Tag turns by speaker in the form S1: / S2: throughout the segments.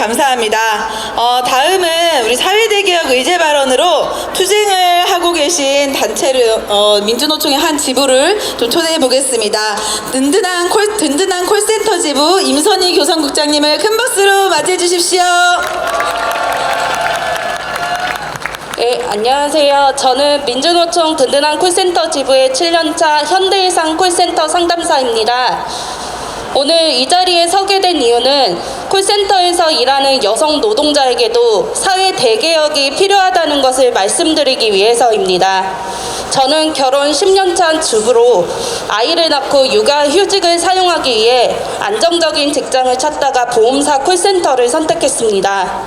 S1: 감사합니다. 어, 다음은 우리 사회대개혁 의제 발언으로 투쟁을 하고 계신 단체를 어, 민주노총의 한 지부를 좀 초대해 보겠습니다. 든든한 콜 든든한 콜센터 지부 임선희 교선국장님을 큰 박수로 맞이해 주십시오.
S2: 네, 안녕하세요. 저는 민주노총 든든한 콜센터 지부의 7년차 현대해상 콜센터 상담사입니다. 오늘 이 자리에 서게 된 이유는 콜센터에서 일하는 여성 노동자에게도 사회 대개혁이 필요하다는 것을 말씀드리기 위해서입니다. 저는 결혼 10년 차 주부로 아이를 낳고 육아 휴직을 사용하기 위해 안정적인 직장을 찾다가 보험사 콜센터를 선택했습니다.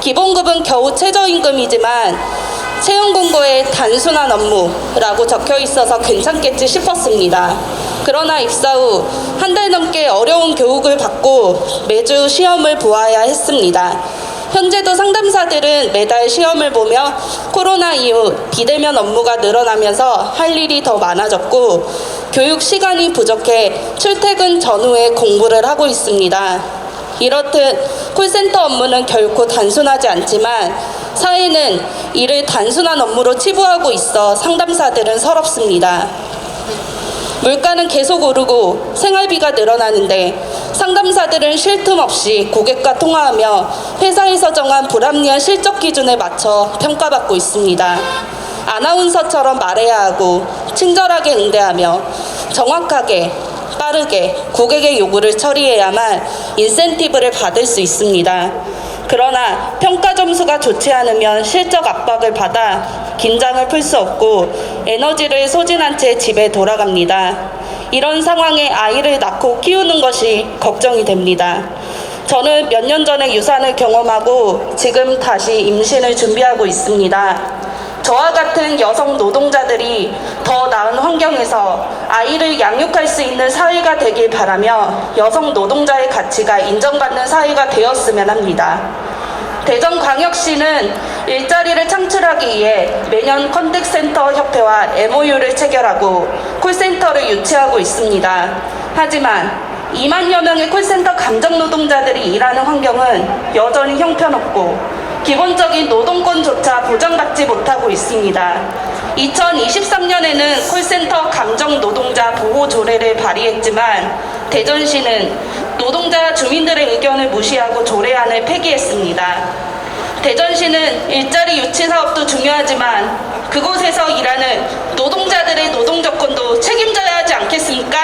S2: 기본급은 겨우 최저임금이지만 채용 공고에 단순한 업무라고 적혀 있어서 괜찮겠지 싶었습니다. 그러나 입사 후 한 달 넘게 어려운 교육을 받고 매주 시험을 보아야 했습니다. 현재도 상담사들은 매달 시험을 보며 코로나 이후 비대면 업무가 늘어나면서 할 일이 더 많아졌고 교육 시간이 부족해 출퇴근 전후에 공부를 하고 있습니다. 이렇듯 콜센터 업무는 결코 단순하지 않지만 사회는 이를 단순한 업무로 치부하고 있어 상담사들은 서럽습니다. 물가는 계속 오르고 생활비가 늘어나는데 상담사들은 쉴 틈 없이 고객과 통화하며 회사에서 정한 불합리한 실적 기준에 맞춰 평가받고 있습니다. 아나운서처럼 말해야 하고 친절하게 응대하며 정확하게 빠르게 고객의 요구를 처리해야만 인센티브를 받을 수 있습니다. 그러나 평가 점수가 좋지 않으면 실적 압박을 받아 긴장을 풀 수 없고 에너지를 소진한 채 집에 돌아갑니다. 이런 상황에 아이를 낳고 키우는 것이 걱정이 됩니다. 저는 몇 년 전에 유산을 경험하고 지금 다시 임신을 준비하고 있습니다. 저와 같은 여성 노동자들이 더 나은 환경에서 아이를 양육할 수 있는 사회가 되길 바라며 여성 노동자의 가치가 인정받는 사회가 되었으면 합니다. 대전광역시는 일자리를 창출하기 위해 매년 컨택센터 협회와 MOU를 체결하고 콜센터를 유치하고 있습니다. 하지만 2만여 명의 콜센터 감정 노동자들이 일하는 환경은 여전히 형편없고 기본적인 노동권조차 보장받지 못하고 있습니다. 2023년에는 콜센터 감정 노동자 보호 조례를 발의했지만 대전시는 노동자 주민들의 의견을 무시하고 조례안을 폐기했습니다. 대전시는 일자리 유치 사업도 중요하지만 그곳에서 일하는 노동자들의 노동 조건도 책임져야 하지 않겠습니까?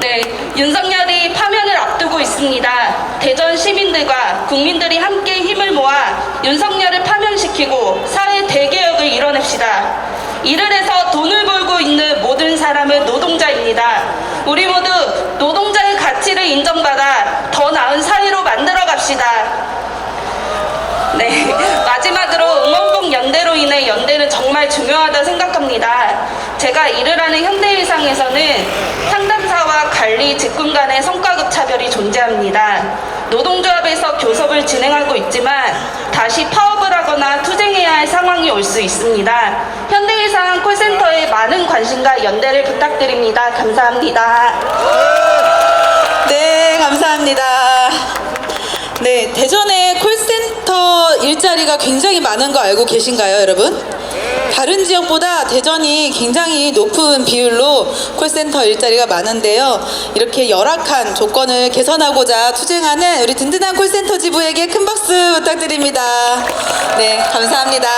S2: 네, 윤석열이 파면을 앞두고 있습니다. 대전 시민들과 국민들이 함께 힘을 모아 윤석열을 파면시키고 사회 대개혁을 이뤄냅시다. 일을 해서 돈을 벌고 있는 모든 사람은 노동자입니다. 우리 모두 노동자의 가치를 인정받아 더 나은 사회로 만들어 갑시다. 네, 마지막으로 응원봉 연대로 인해 연대는 정말 중요하다 생각합니다. 제가 일을 하는 현대의상에서는 상담사와 관리 직군 간의 성과급 차별이 존재합니다. 노동조합에서 교섭을 진행하고 있지만 다시 파업을 하거나 투쟁해야 할 상황이 올 수 있습니다. 콜센터에 많은 관심과 연대를 부탁드립니다. 감사합니다.
S1: 네, 감사합니다. 네, 대전에 콜센터 일자리가 굉장히 많은 거 알고 계신가요, 여러분? 다른 지역보다 대전이 굉장히 높은 비율로 콜센터 일자리가 많은데요. 이렇게 열악한 조건을 개선하고자 투쟁하는 우리 든든한 콜센터 지부에게 큰 박수 부탁드립니다. 네, 감사합니다.